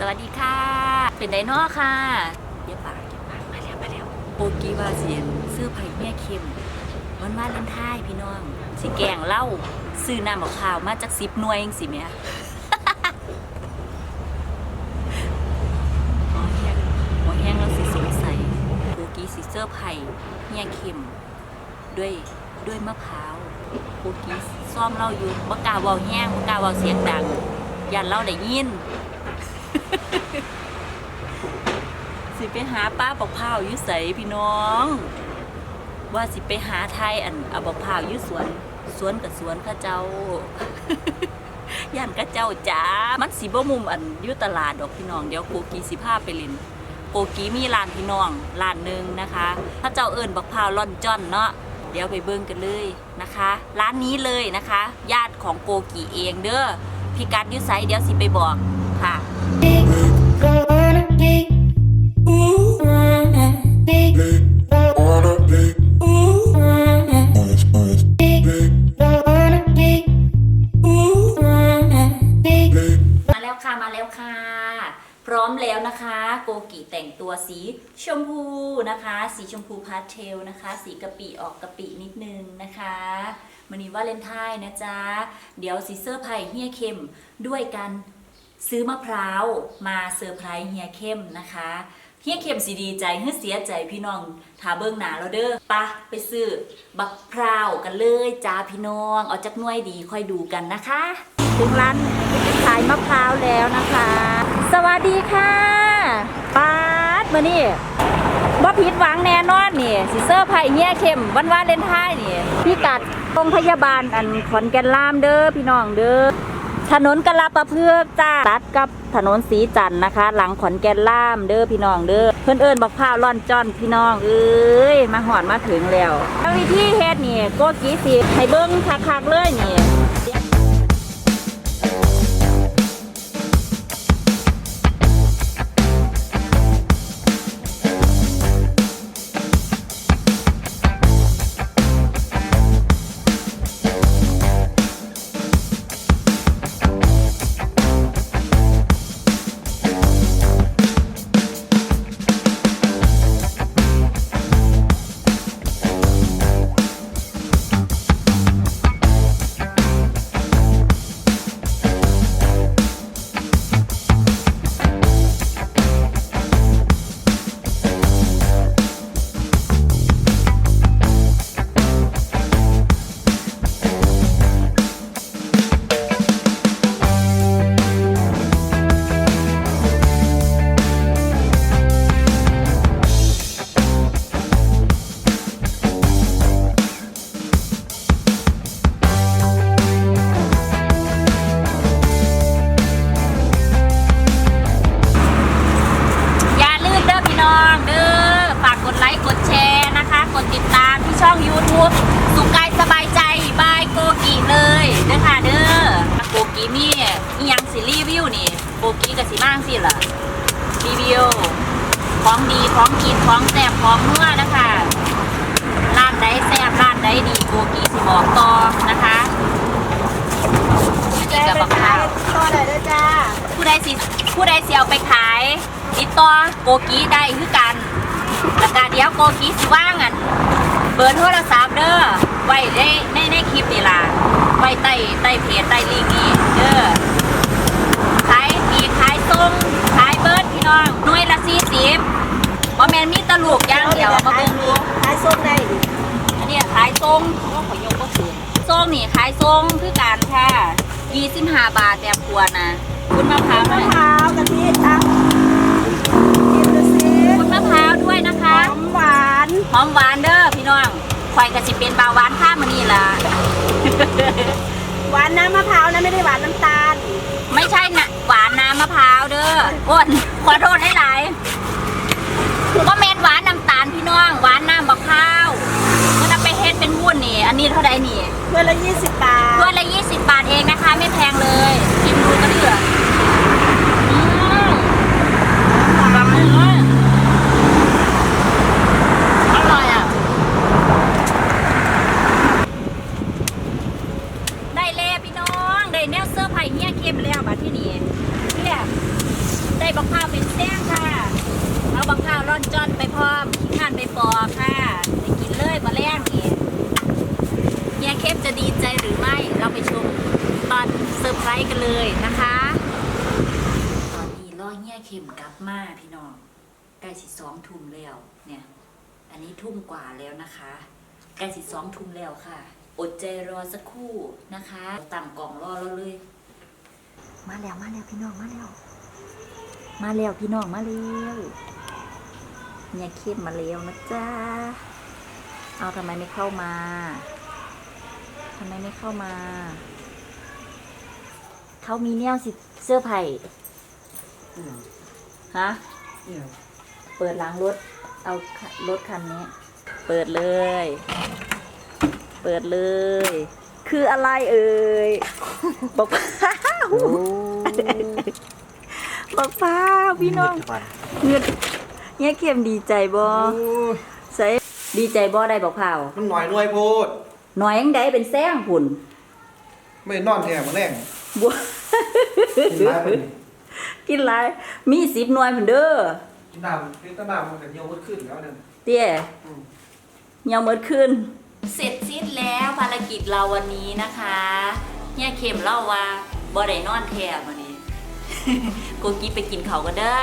สวัสดีค่ะ เป็นไดโนอค่ะเดี๋ยวปากเดี๋ยวปากมาแล้วมาแล้วโปกีวาเสียนซื้อไผ่เมียเค็มวันวาเลนไทน์พี่น้องสิแกงเหล้าซื้อน้ำมะพร้าวมาจากสิบหน่วยเองสิเมียหัวแห้งหัวแห้งแล้วสิสงสัยโปกีสิเซอร์ไผ่เมียเค็มด้วยด้วยมะพร้าวโปกีซ่อมเหล่าอยู่บ่กล้าวาแห้งบ่กล้าวาเสียงดังยันเราได้ยิน สิไปหาป้าบอกพร้าวอยู่ใสพี่น้อง ว่าสิไปหาไทยอันเอาบอกพร้าวอยู่สวน สวนกับสวนข้าเจ้า ย่านข้าเจ้าจ้ามันสิบ่มุมอันอยู่ตลาดดอกพี่น้องเดี๋ยวโกกีสิพาไปเลินโกกีมีร้านพี่น้องร้านหนึ่งนะคะถ้าเจ้าเอิญบักพร้าวล่อนจ้อนเนาะเดี๋ยวไปเบิ่งกันเลยนะคะ ร้านนี้เลยนะคะ ญาติของโกกีเองเด้อพี่กัดยุไสเดี๋ยวสิไปบอกค่ะ ค่ะมาแล้วค่ะ พร้อมแล้วนะคะ โกกิแต่งตัวสีชมพูนะคะ สีชมพูพาสเทลนะคะ สีกะปิออกกะปินิดนึงนะคะมันนี้ว่าเลนไทน์นะจ๊ะ เดี๋ยวสีเซอร์ไพรส์เฮียเข้มด้วยการซื้อมะพร้าวมาเซอร์ไพรส์เฮียเข้มนะคะเฮียเข้มสีดีใจเฮือเสียใจพี่น้องถาเบิ้งหนาเราเด้อปะไปซื้อบักพร้าวกันเลยจ้าพี่น้อง เอาจักน่วยดีค่อยดูกันนะคะ ถึงร้านขายมะพร้าวแล้วนะคะ สวัสดีค่ะป้าดมานี่ว่าผิดหวังแน่นอนนี่สิเซอร์ไผ่เฮียเข้มวันวาเลนไทน์นี่พี่กัดโรงพยาบาลอันขอนแก่นล่ามเด้อพี่น้องเด้อถนนกะลาปะเพือกจ้าตัดกับถนนสีจันนะคะ หลังขอนแก่นล่ามเด้อพี่น้องเด้อเพื่อนเอิญบักพร้าวร่อนจ้อนพี่น้องเอ้ยมาหอดมาถึงแล้ววิธีเฮ็ดนี่โกกีสิให้เบิ้งคักๆเลยนี่ ช่อง YouTube สุขกายสบายใจบายโกกิเลยเด้อค่ะเด้อโกกิมีอีหยังสิรีวิวนี่โกกิกับสิมางสิล่ะรีวิวของดีของกินของแซ่บของนัวนะคะร้านใดแซ่บร้านใดดีโกกิสิบอกต่อนะคะอันนี้กับบักข้าวต่อได้ด้วยจ้าผู้ใดสิผู้ใดสิเอาไปขายติดต่อโกกีได้คือกันแล้วก็เดี๋ยวโกกีสิว่างอัน เบอร์โทรศัพท์เด้อไว้ในในในคลิปนี่ล่ะไว้ใต้ใต้เพจใต้ลิงก์นี่เด้อขายปีกขายทรงขายเบิร์ดพี่น้องหน่วยละสี่สิบบ่แม่นมีแตลูกอย่างเดียวมาเบิ่งดูขายส้มได้ดิอันเนี้ยขายทรงโอ้ขอยกก็ถือทรงนี่ขายทรงคือกันค่ะ25บาทแบบขวดนะคุณมะพร้าวหน่มะอยพร้าวกะทิตักกินดูสิ คุณมะพร้าวด้วยนะคะ หอมหวานหอมหวานเด้อพี่น้องข่อยก็สิเป็นเบาหวานข้ามมานี่ล่ะ หวานน้ำมะพร้าวนะไม่ได้หวานน้ำตาล ไม่ใช่นะหวานน้ำมะพร้าวเด้ออ้วนขอโทษหลายๆก็เม็นหวานน้ำตาลพี่น้อง หวานน้ำมะพร้าวเมื่อเราไปเฮ็ดเป็นวุ้นนี่ อันนี้เท่าใดนี่เพื่อนละ20บาท ถ้วยละ 20 บาทเองนะคะ ไม่แพงเลย ข้าวเป็นแซงค่ะ เอาบังข้าวร่อนจอนไปพร้อมขี้ข้านไปปอกค่ะ ไปกินเลยมาแล้งเองเฮียเข้มจะดีใจหรือไม่ เราไปชมตอนเซอร์ไพรส์กันเลยนะคะ ตอนนี้ล่อเฮียเข้มกลับมาพี่น้อง ใกล้สิสองทุ่มแล้ว เนี่ย อันนี้ทุ่มกว่าแล้วนะคะ ใกล้สิสองทุ่มแล้วค่ะ อดใจรอสักครู่นะคะตั้งกล่องรอเราเลย มาแล้วมาแล้วพี่น้องมาแล้ว มาแล้วพี่น้องมาแล้วเนี่ยเข้มมาแล้วนะจ๊ะ เอาทำไมไม่เข้ามาทำไมไม่เข้ามา เขามีแนวสิเสื้อไผ่ฮะเปิดล้างรถ เอารถคันนี้ เปิดเลย เปิดเลย คืออะไรเอ่ย บอกพ้า บอกพ้าวพี่น้องเงืดเนี่ยเข้มดีใจบ่ใส่ดีใจบ่ได้บอกพ้าวมันหน่อยหน่วยโพดหน่อยยังได้เป็นแซงผุนไม่นอนแถมมาแรงบัวกินร้ายมันกินหลายมีสิบหน่วยเหมือนเด้อกินน้ำกินแตะน้ำมันกันเยี่ยวขึ้นแล้วนั่นเตี้ยอืมเหี่ยวเมิดขึ้น เสร็จสิ้นแล้วภารกิจเราวันนี้นะคะเฮียเข็มเล่าว่าบ่ได้นอนแทบวันนี้ โกกี้ไปกินเขาก็เด้อ